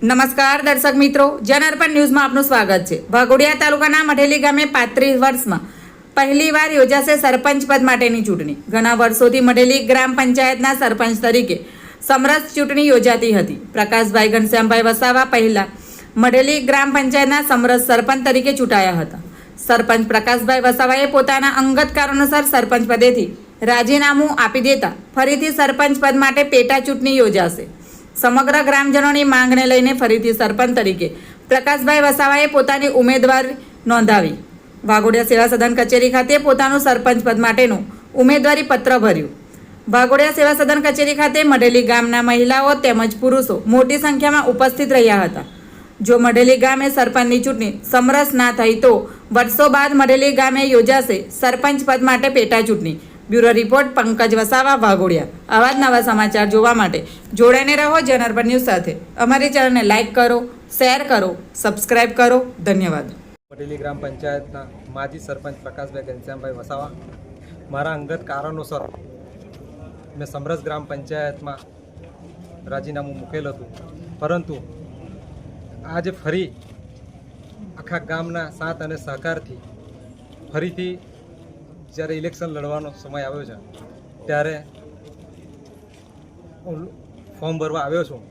નમસ્કાર દર્શક મિત્રો જનઅર્પણ ન્યૂઝમાં આપનું સ્વાગત છે. વાઘોડિયા તાલુકાના મઢેલી ગામે પાંત્રીસ વર્ષમાં પહેલીવાર યોજાશે સરપંચ પદ માટેની ચૂંટણી. ઘણા વર્ષોથી મઢેલી ગ્રામ પંચાયતના સરપંચ તરીકે સમરસ ચૂંટણી યોજાતી હતી. પ્રકાશભાઈ ઘનશ્યામભાઈ વસાવા પહેલા મઢેલી ગ્રામ પંચાયતના સમરસ સરપંચ તરીકે ચૂંટાયા હતા. સરપંચ પ્રકાશભાઈ વસાવાએ પોતાના અંગત કારણોસર સરપંચ પદેથી રાજીનામું આપી દેતા ફરીથી સરપંચ પદ માટે પેટા ચૂંટણી યોજાશે. સમગ્ર ગ્રામજનોની માંગને લઈને ફરીથી સરપંચ તરીકે પ્રકાશભાઈ વસાવાએ પોતાની ઉમેદવારી નોંધાવી. વાઘોડિયા સેવા સદન કચેરી ખાતે પોતાનું સરપંચ પદ માટેનું ઉમેદવારી પત્ર ભર્યું. વાઘોડિયા સેવા સદન કચેરી ખાતે મઢેલી ગામના મહિલાઓ તેમજ પુરુષો મોટી સંખ્યામાં ઉપસ્થિત રહ્યા હતા. જો મઢેલી ગામે સરપંચની ચૂંટણી સમરસ ના થઈ તો વર્ષો બાદ મઢેલી ગામે યોજાશે સરપંચ પદ માટે પેટા ચૂંટણી. Bureau report Pankaj Vasava, Waghodia. આવા જ નવા સમાચાર જોવા માટે જોડાઈને રહો જનરપર ન્યૂઝ સાથે. અમારી ચેનલને લાઇક કરો શેર કરો સબસ્ક્રાઇબ કરો. ધન્યવાદ. પટેલી ગ્રામ પંચાયતના માજી સરપંચ પ્રકાશભાઈ ઘનશ્યામભાઈ વસાવા. મારા અંગત કારણોસર મેં સમરસ ગ્રામ પંચાયતમાં રાજીનામું મૂકેલ હતું. પરંતુ આજે ફરી આખા ગામના સાથ અને સહકારથી ફરીથી જ્યારે ઇલેક્શન લડવાનો સમય આવ્યો છે ત્યારે હું ફોર્મ ભરવા આવ્યો છું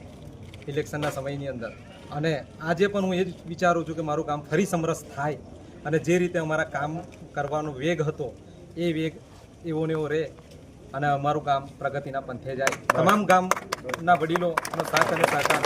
ઇલેક્શનના સમયની અંદર. અને આજે પણ હું એ જ વિચારું છું કે મારું કામ ફરી સમરસ થાય અને જે રીતે અમારા કામ કરવાનો વેગ હતો એ વેગ એવો ને એવો રહે અને અમારું ગામ પ્રગતિના પંથે જાય. તમામ ગામના વડીલોનો સાથ અને સહકાર